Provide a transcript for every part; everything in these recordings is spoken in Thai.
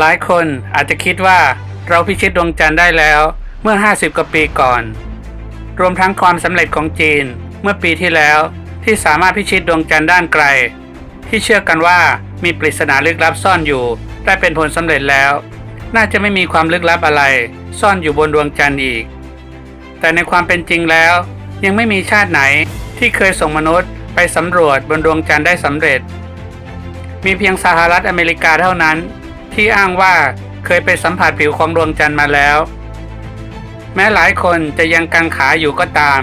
หลายคนอาจจะคิดว่าเราพิชิตดวงจันทร์ได้แล้วเมื่อ 50 กว่าปีก่อน รวมทั้งความสำเร็จของจีนเมื่อปีที่แล้วที่สามารถพิชิตดวงจันทร์ด้านไกล ที่เชื่อกันว่ามีปริศนาลึกลับซ่อนอยู่ ได้เป็นผลสำเร็จแล้ว น่าจะไม่มีความลึกลับอะไร ซ่อนอยู่บนดวงจันทร์อีก แต่ในความเป็นจริงแล้ว ยังไม่มีชาติไหนที่เคยส่งมนุษย์ไปสำรวจบนดวงจันทร์ได้สำเร็จ มีเพียงสหรัฐอเมริกาเท่านั้น ที่อ้างว่าเคยไปสัมผัสผิวของดวงจันทร์มาแล้ว แม้หลายคนจะยังกังขาอยู่ก็ตาม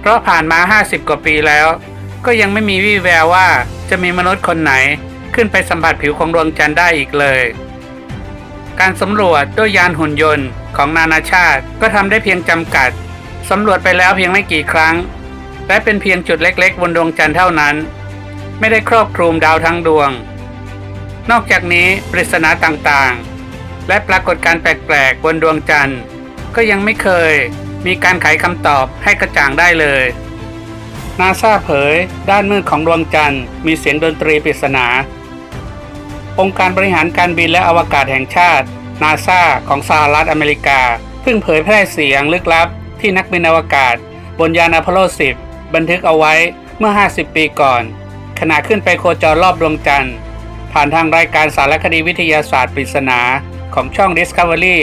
เพราะผ่านมา 50 กว่าปีแล้ว ก็ยังไม่มีวี่แววว่าจะมีมนุษย์คนไหนขึ้นไปสัมผัสผิวของดวงจันทร์ได้อีกเลย การสำรวจด้วยยานหุ่นยนต์ของนานาชาติก็ทำได้เพียงจำกัดสำรวจไปแล้วเพียงไม่กี่ครั้ง และเป็นเพียงจุดเล็กๆ บนดวงจันทร์เท่านั้น ไม่ได้ครอบคลุมดาวทั้งดวง นอกจากนี้ปริศนาต่างๆ และปรากฏการณ์แปลกๆ บนดวงจันทร์ ก็ยังไม่เคยมีการไขคำตอบให้กระจ่างได้เลยนาซาเผย ด้านมืดของดวงจันทร์มีเสียงดนตรีปริศนา องค์การบริหารการบินและอวกาศแห่งชาตินาซาของสหรัฐอเมริกา เพิ่งเผยแพร่เสียงลึกลับที่นักบินอวกาศ บนยานอพอลโล 10 บันทึกเอาไว้เมื่อ 50 ปีก่อน ขณะขึ้นไปโคจรรอบดวงจันทร์ ผ่านทางรายการสารคดีวิทยาศาสตร์ปริศนาของช่อง Discovery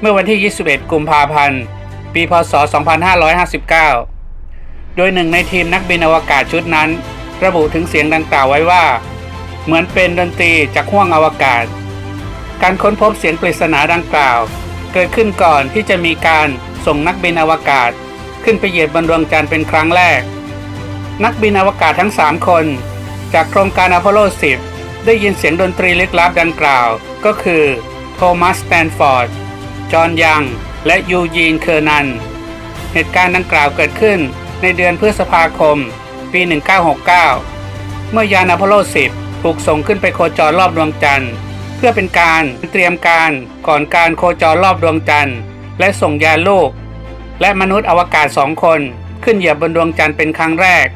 เมื่อวันที่ 21 กุมภาพันธ์ ปี พศ 2559 โดยหนึ่งในทีมนักบินอวกาศชุดนั้น ระบุถึงเสียงดังกล่าวไว้ว่า เหมือนเป็นดนตรีจากห้วงอวกาศ การค้นพบเสียงปริศนาดังกล่าว เกิดขึ้นก่อนที่จะมีการส่งนักบินอวกาศ ขึ้นไปเหยียบบนดวงจันทร์เป็นครั้งแรก นักบินอวกาศทั้ง 3 คน จากโครงการอพอลโล 10 ได้ยินเสียงดนตรีลึกลับดังกล่าว ก็คือโทมัสสแตนฟอร์ด จอห์นยัง และยูยีนเคอร์นัน เหตุการณ์ดังกล่าวเกิดขึ้นในเดือนพฤษภาคม ปี 1969 เมื่อยานอพอลโล 10 ถูกส่งขึ้นไปโคจรรอบดวงจันทร์ เพื่อเป็นการเตรียมการก่อนการโคจรรอบดวงจันทร์ และส่งยานลูก และมนุษย์อวกาศสองคนขึ้นเหยียบบนดวงจันทร์เป็นครั้งแรก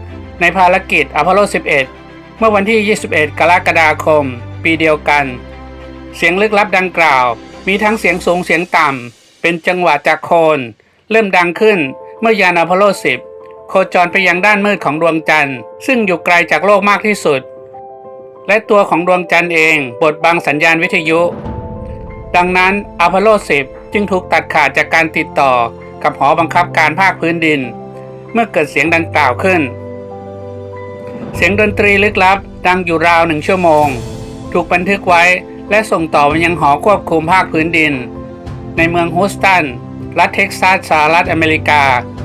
ในภารกิจอพอลโล 11 เมื่อวันที่ 21 กรกฎาคม ปีเดียวกัน เสียงลึกลับดังกล่าว มีทั้งเสียงสูงเสียงต่ำ เป็นจังหวะจากโคน เริ่มดังขึ้นเมื่อยานอพอลโล 10 โคจรไปยังด้านมืดของดวงจันทร์ ซึ่งอยู่ไกลจากโลกมากที่สุด และตัวของดวงจันทร์เองบดบังสัญญาณวิทยุ ดังนั้นอพอลโล 10 จึงถูกตัดขาดจากการติดต่อกับหอบังคับการภาคพื้นดิน เมื่อเกิดเสียงดังกล่าวขึ้น เสียงดนตรีลึกลับ ดังอยู่ราวหนึ่งชั่วโมง ถูกบันทึกไว้และส่งต่อไปยังหอควบคุมภาคพื้นดิน ในเมืองฮูสตัน รัฐเท็กซัสสหรัฐอเมริกา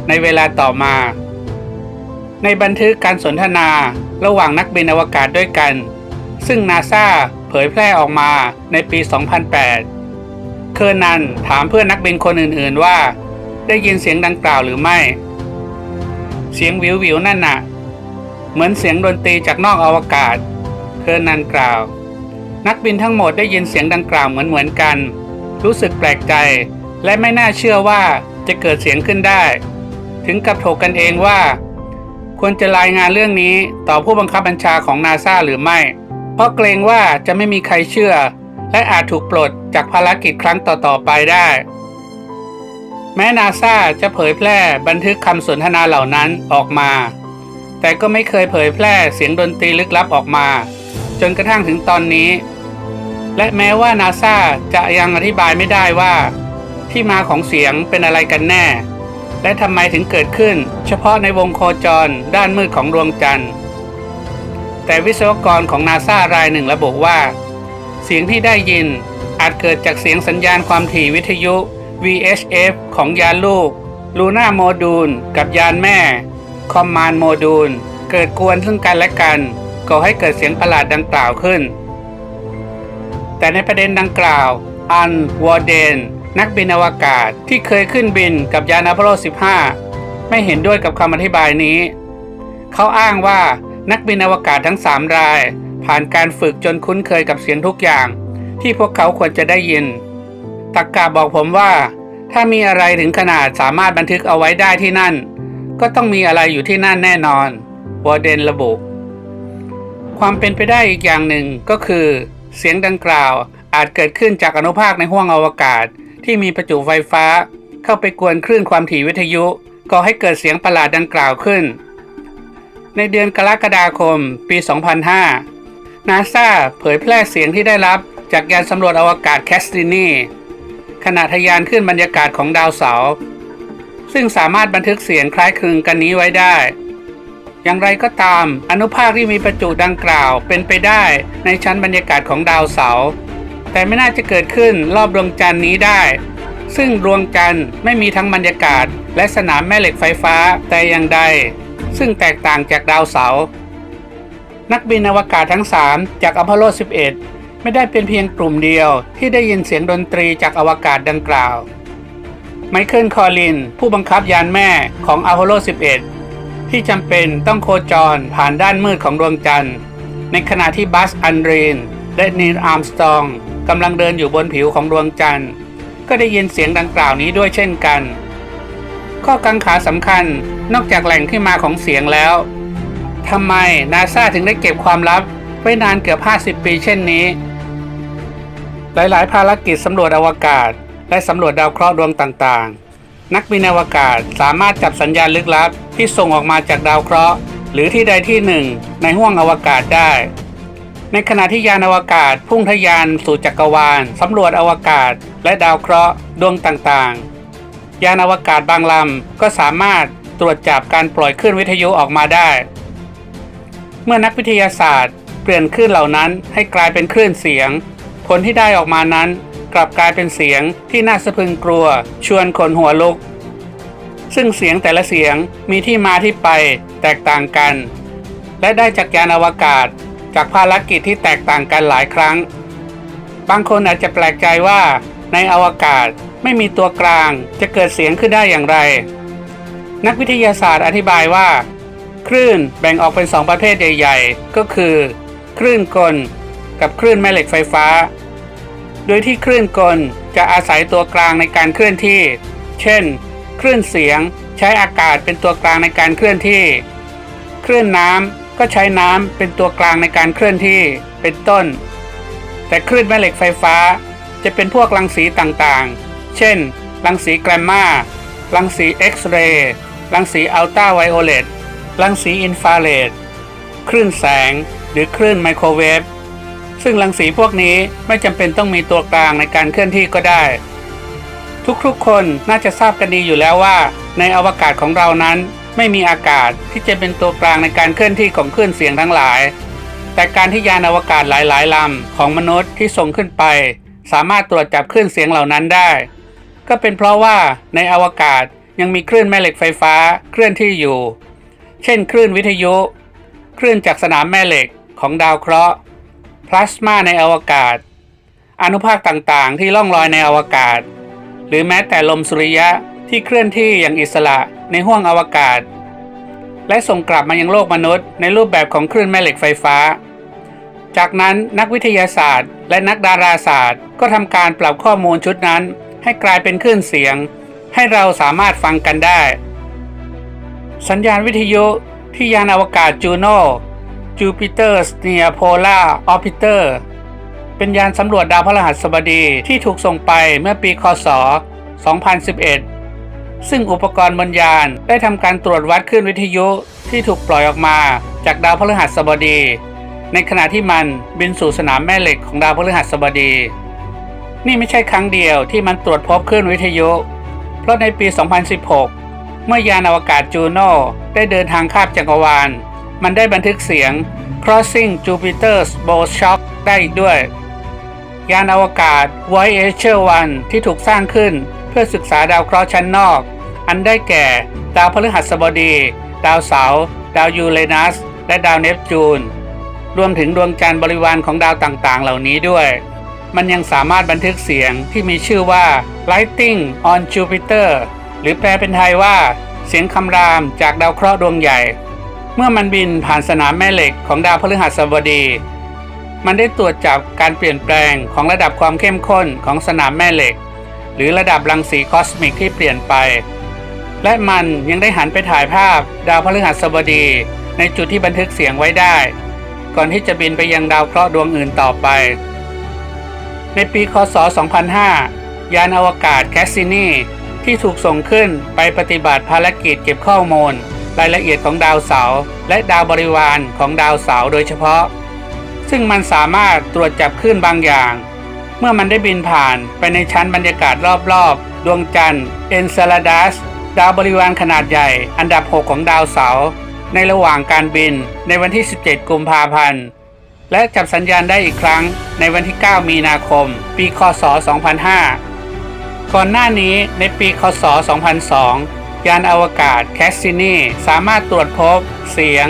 ในเวลาต่อมา ในบันทึกการสนทนาระหว่างนักบินอวกาศด้วยกัน ซึ่งนาซาเผยแพร่ออกมาในปี 2008 เคอร์นันถามเพื่อนนักบินคนอื่นๆว่า ได้ยินเสียงดังกล่าวหรือไม่ เสียงวิววิวนั่นน่ะ เหมือนเสียงดนตรีจากนอกอวกาศเคอร์นันกล่าว นักบินทั้งหมดได้ยินเสียงดังกล่าวเหมือนเหมือนๆกัน รู้สึกแปลกใจ และไม่น่าเชื่อว่าจะเกิดเสียงขึ้นได้ ถึงกับถกกันเองว่า ควรจะรายงานเรื่องนี้ต่อผู้บังคับบัญชาของนาซาหรือไม่ เพราะเกรงว่าจะไม่มีใครเชื่อ และอาจถูกปลดจากภารกิจครั้งต่อๆไปได้ แม้นาซาจะเผยแพร่บันทึกคำสนทนาเหล่านั้นออกมา แต่ก็ไม่เคยเผยแพร่เสียงดนตรีลึกลับออกมา จนกระทั่งถึงตอนนี้ และแม้ว่านาซาจะยังอธิบายไม่ได้ว่า ที่มาของเสียงเป็นอะไรกันแน่ และทำไมถึงเกิดขึ้น เฉพาะในวงโคจรด้านมืดของดวงจันทร์ แต่วิศวกรของนาซารายหนึ่งระบุว่า เสียงที่ได้ยินอาจเกิดจากเสียงสัญญาณความถี่วิทยุ VHF ของยานลูกลูน่าโมดูลกับยานแม่ คอมมานด์โมดูล เกิดกวนซึ่งกันและกันก่อให้เกิดเสียงประหลาดดังกล่าวขึ้น แต่ในประเด็นดังกล่าว อันวอร์เดน นักบินอวกาศที่เคยขึ้นบินกับยานอพอลโล 15 ไม่เห็นด้วยกับคำอธิบายนี้ เขาอ้างว่านักบินอวกาศทั้ง 3 ราย ผ่านการฝึกจนคุ้นเคยกับเสียงทุกอย่าง ที่พวกเขาควรจะได้ยิน ตักกาบอกผมว่า ถ้ามีอะไรถึงขนาดสามารถบันทึกเอาไว้ได้ที่นั่น ก็ต้องมีอะไรอยู่ที่นั่นแน่นอนวอร์เดนระบุ ความเป็นไปได้อีกอย่างหนึ่งก็คือ เสียงดังกล่าวอาจเกิดขึ้นจากอนุภาคในห้วงอวกาศ ที่มีประจุไฟฟ้า เข้าไปกวนคลื่นความถี่วิทยุก่อให้เกิดเสียงประหลาดดังกล่าวขึ้น ในเดือนกรกฎาคมปี 2005 นาซาเผยแพร่เสียงที่ได้รับจากยานสำรวจอวกาศแคสตินีขณะทะยานขึ้นบรรยากาศของดาวเสาร์ ซึ่งสามารถบันทึกเสียงคล้ายคลึงกันนี้ไว้ได้ อย่างไรก็ตาม อนุภาคที่มีประจุดังกล่าวเป็นไปได้ในชั้นบรรยากาศของดาวเสาร์แต่ไม่น่าจะเกิดขึ้นรอบดวงจันทร์นี้ได้ ซึ่งดวงจันทร์ไม่มีทั้งบรรยากาศ และสนามแม่เหล็กไฟฟ้าแต่อย่างใด ซึ่งแตกต่างจากดาวเสาร์นักบินอวกาศทั้ง 3 จากอพอลโล 11 ไม่ได้เป็นเพียงกลุ่มเดียวที่ได้ยินเสียงดนตรีจากอวกาศดังกล่าว ไมเคิลคอลิน ผู้บังคับยานแม่ของอพอลโล 11 ที่จำเป็นต้องโคจรผ่านด้านมืดของดวงจันทร์ ในขณะที่บัสอันดรีนและนีลอาร์มสตรองกำลังเดินอยู่บนผิวของดวงจันทร์ ก็ได้ยินเสียงดังกล่าวนี้ด้วยเช่นกัน ข้อกังขาสำคัญนอกจากแหล่งที่มาของเสียงแล้วทำไมนาซาถึงได้เก็บความลับไว้นานเกือบ 50 ปีเช่นนี้ หลาย ๆ ภารกิจสำรวจอวกาศ และสำรวจดาวเคราะห์ดวงต่างๆ นักบินอวกาศสามารถจับสัญญาณลึกลับที่ส่งออกมาจากดาวเคราะห์ หรือที่ใดที่หนึ่งในห้วงอวกาศได้ ในขณะที่ยานอวกาศพุ่งทะยานสู่จักรวาลสำรวจอวกาศ และดาวเคราะห์ดวงต่างๆ ยานอวกาศบางลำก็สามารถตรวจจับการปล่อยคลื่นวิทยุออกมาได้ เมื่อนักวิทยาศาสตร์เปลี่ยนคลื่นเหล่านั้นให้กลายเป็นคลื่นเสียง ผลที่ได้ออกมานั้น กลับกลายเป็นเสียงที่น่าสะพรึงกลัว ชวนขนหัวลุก ซึ่งเสียงแต่ละเสียงมีที่มาที่ไปแตกต่างกัน และได้จากยานอวกาศจากภารกิจที่แตกต่างกันหลายครั้ง บางคนอาจจะแปลกใจว่า ในอวกาศไม่มีตัวกลางจะเกิดเสียงขึ้นได้อย่างไร นักวิทยาศาสตร์อธิบายว่า คลื่นแบ่งออกเป็นสองประเภทใหญ่ ๆ ก็คือ คลื่นกล กับคลื่นแม่เหล็กไฟฟ้า โดยที่คลื่นกลจะอาศัยตัวกลางในการเคลื่อนที่ เช่น คลื่นเสียงใช้อากาศเป็นตัวกลางในการเคลื่อนที่ คลื่นน้ำก็ใช้น้ำเป็นตัวกลางในการเคลื่อนที่ เป็นต้น แต่คลื่นแม่เหล็กไฟฟ้า จะเป็นพวกรังสีต่างๆ เช่น รังสีแกรมมารังสีเอ็กซเรย์รังสีอัลตราไวโอเลตรังสีอินฟราเรดคลื่นแสง หรือคลื่นไมโครเวฟ ซึ่งรังสีพวกนี้ไม่จำเป็นต้องมีตัวกลางในการเคลื่อนที่ก็ได้ ทุกๆคนน่าจะทราบกันดีอยู่แล้วว่า ในอวกาศของเรานั้นไม่มีอากาศที่จะเป็นตัวกลางในการเคลื่อนที่ของคลื่นเสียงทั้งหลาย แต่การที่ยานอวกาศหลายๆลำของมนุษย์ที่ส่งขึ้นไป สามารถตรวจจับคลื่นเสียงเหล่านั้นได้ ก็เป็นเพราะว่าในอวกาศยังมีคลื่นแม่เหล็กไฟฟ้าเคลื่อนที่อยู่ เช่น คลื่นวิทยุ คลื่นจากสนามแม่เหล็กของดาวเคราะห์ ลาสมาในอวกาศ อนุภาคต่างๆ ที่ล่องลอยในอวกาศ หรือแม้แต่ลมสุริยะที่เคลื่อนที่อย่างอิสระในห้วงอวกาศ และส่งกลับมายังโลกมนุษย์ในรูปแบบของคลื่นแม่เหล็กไฟฟ้า จากนั้นนักวิทยาศาสตร์ และนักดาราศาสตร์ ก็ทำการปรับข้อมูลชุดนั้น ให้กลายเป็นคลื่นเสียง ให้เราสามารถฟังกันได้ สัญญาณวิทยุที่ยานอวกาศจูโน่ Jupiter Near Polar Orbiter เป็นยานสำรวจดาวพฤหัสบดีที่ถูกส่งไปเมื่อปีคศ 2011 ซึ่งอุปกรณ์บนยานได้ทำการตรวจวัดคลื่นวิทยุที่ถูกปล่อยออกมาจากดาวพฤหัสบดี ในขณะที่มันบินสู่สนามแม่เหล็กของดาวพฤหัสบดี นี่ไม่ใช่ครั้งเดียวที่มันตรวจพบคลื่นวิทยุ เพราะในปี 2016 เมื่อยานอวกาศจูโน่ได้เดินทางข้ามจักรวาล มันได้บันทึกเสียง Crossing Jupiter's Bow Shock ได้อีกด้วย ยานอวกาศ Voyager 1 ที่ถูกสร้างขึ้นเพื่อศึกษาดาวเคราะห์ชั้นนอก อันได้แก่ ดาวพฤหัสบดี ดาวเสาร์ดาวยูเรนัส และดาวเนปจูน รวมถึงดวงจันทร์บริวารของดาวต่างๆ เหล่านี้ด้วย มันยังสามารถบันทึกเสียงที่มีชื่อว่า Lighting on Jupiter หรือแปลเป็นไทยว่า เสียงคำรามจากดาวเคราะห์ดวงใหญ่ เมื่อมันบินผ่านสนามแม่เหล็กของดาวพฤหัสบดี มันได้ตรวจจับการเปลี่ยนแปลงของระดับความเข้มข้นของสนามแม่เหล็ก หรือระดับรังสีคอสมิกที่เปลี่ยนไป และมันยังได้หันไปถ่ายภาพดาวพฤหัสบดี ในจุดที่บันทึกเสียงไว้ได้ ก่อนที่จะบินไปยังดาวเคราะห์ดวงอื่นต่อไป ในปีคศ 2005 ยานอวกาศแคสซินีที่ถูกส่งขึ้นไปปฏิบัติภารกิจเก็บข้อมูล รายละเอียดของดาวเสาร์และดาวบริวารของดาวเสาร์โดยเฉพาะ ซึ่งมันสามารถตรวจจับคลื่นบางอย่าง เมื่อมันได้บินผ่านไปในชั้นบรรยากาศรอบๆ ดวงจันทร์เอนเซลาดัสดาวบริวารขนาดใหญ่อันดับ 6 ของดาวเสาร์ในระหว่างการบินในวันที่ 17 กุมภาพันธ์ และจับสัญญาณได้อีกครั้งในวันที่ 9 มีนาคม ปี คศ 2005 ก่อนหน้านี้ในปี คศ 2002 ยานอวกาศแคสซินีสามารถตรวจพบเสียง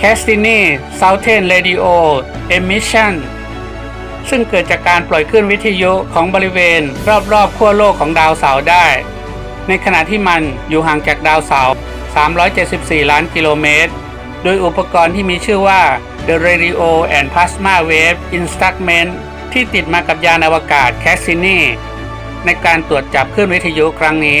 Cassini Southern Radio Emission ซึ่งเกิดจากการปล่อยคลื่นวิทยุของบริเวณ รอบๆขั้วโลกของดาวเสาร์ได้ ในขณะที่มันอยู่ห่างจากดาวเสาร์ 374 ล้านกิโลเมตร โดยอุปกรณ์ที่มีชื่อว่า The Radio and Plasma Wave Instrument ที่ติดมากับยานอวกาศ Cassini ในการตรวจจับคลื่นวิทยุครั้งนี้